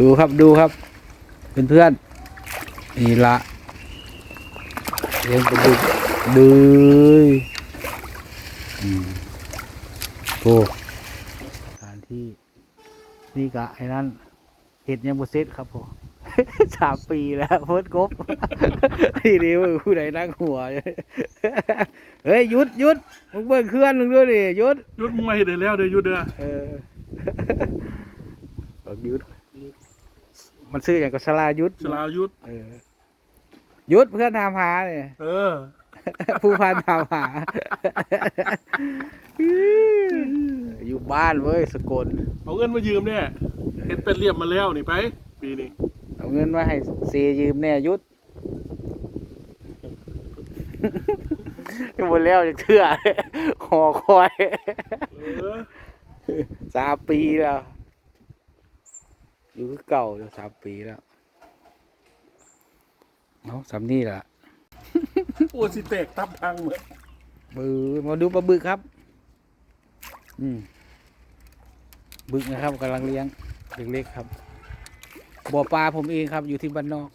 ดูครับดูครับเพื่อนเพื่อนๆนี่ละเลี้ยงปลาดุกดืยอืมโอ้สถานที่นี่กะไอ้นั่นเห็ดยังบ่เซ็ตครับผมสามปีแล้วโพสต์กบทีนี้มึงผู้ใดนั่งหัวอยู่เฮ้ยหยุดหยุดมึงเบิ่งเคลื่อนมึงด้วยดิหยุดยุดมวยได้แล้วเดี๋ยวยุดเด้อเออบอกหยุด มันซื้ออย่างกับสลายุทธสลายุดเออหยุดเพื่อนทำหาเนี่ย เออ ผู้พันทำหา อยู่บ้านเว้ยสกลเอาเงินมายืมเนี่ยเฮ็ดเป็นเรียบมาแล้วนี่ไป ปีนี้เอาเงินมาให้เซยืมแน่ยุดจะหมดแล้วจะเชื่อหอคอยเออสามปีแล้ว อยู่คือเก่าอยู่สามปีแล้วเนาะสามนี่ล่ะโอ้สิเตกตับทางเหมือนบือมาดูปลาบึกครับ อืมบึกนะครับกำลังเลี้ยงเล็กๆครับ บ่อปลาผมเองครับ อยู่ที่บ้านนอก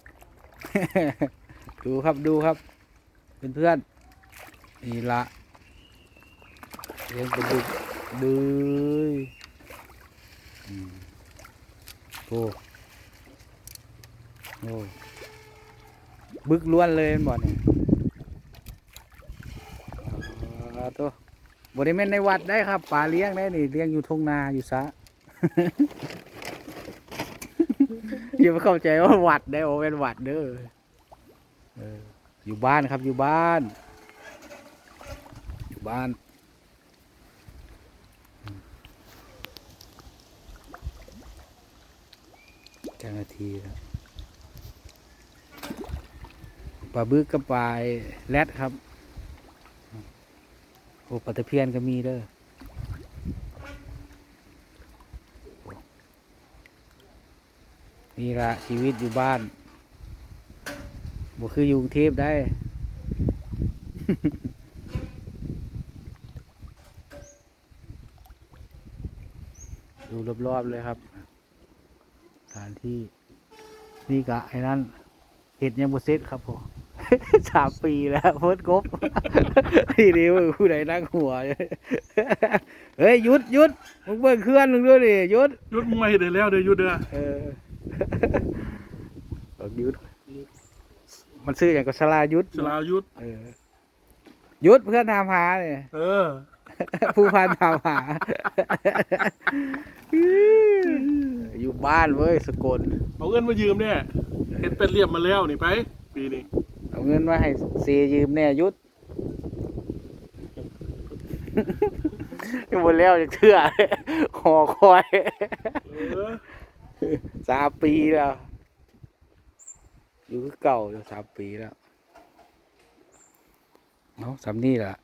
ดูครับดูครับเพื่อนๆนี่ละเลี้ยงปลาบึกดืยอืม โอ้โอ้บึกล้วนเลยแม่นบ่เนี่ยตัวบริเวณในวัดได้ครับป่าเลี้ยงได้นี่เลี้ยงอยู่ทงนาอยู่ซะอย่าไปเข้าใจว่าวัดได้โอเป็นวัดเด้ออยู่บ้านครับอยู่บ้าน อยู่บ้านอืมเจ้าห นาทีครับปลาบึกกับปลาแรดครับ โอ้ปลาตะเพียนก็มีเด้อนี่ละชีวิตอยู่บ้านบ่คืออยู่กรุงเทพได้ ดูรอบๆเลยครับ สถานที่นี่กะไอ้นั่นเห็ดยังบ่เซ็ตครับผมสามปีแล้วโพสต์กบทีนี้มึงผู้ใดนั่งหัวอยู่เฮ้ยหยุดหยุดมึงเบิ่งเคลื่อนมึงด้วยดิหยุดยุดมวยได้แล้วเดี๋ยวยุดเด้อเออบอกหยุดมันซื้ออย่างกับสลายุทธสลายุดเออหยุดเพื่อนทำหาเนี่ยเออ ผู้พันทำหาอยู่ บ้านเว้ยสกลเอาเงินมายืมเนี่ยเฮ็ดเป็นเรียบมาแล้วนี่ไป ปีนี้เอาเงินมาให้เซยืมแน่ยุดจะหมดแล้วจะเชื่อหอคอยเออสามปีแล้ว อยู่คือเก่าอยู่สามปีแล้วเนาะสามนี่แหละ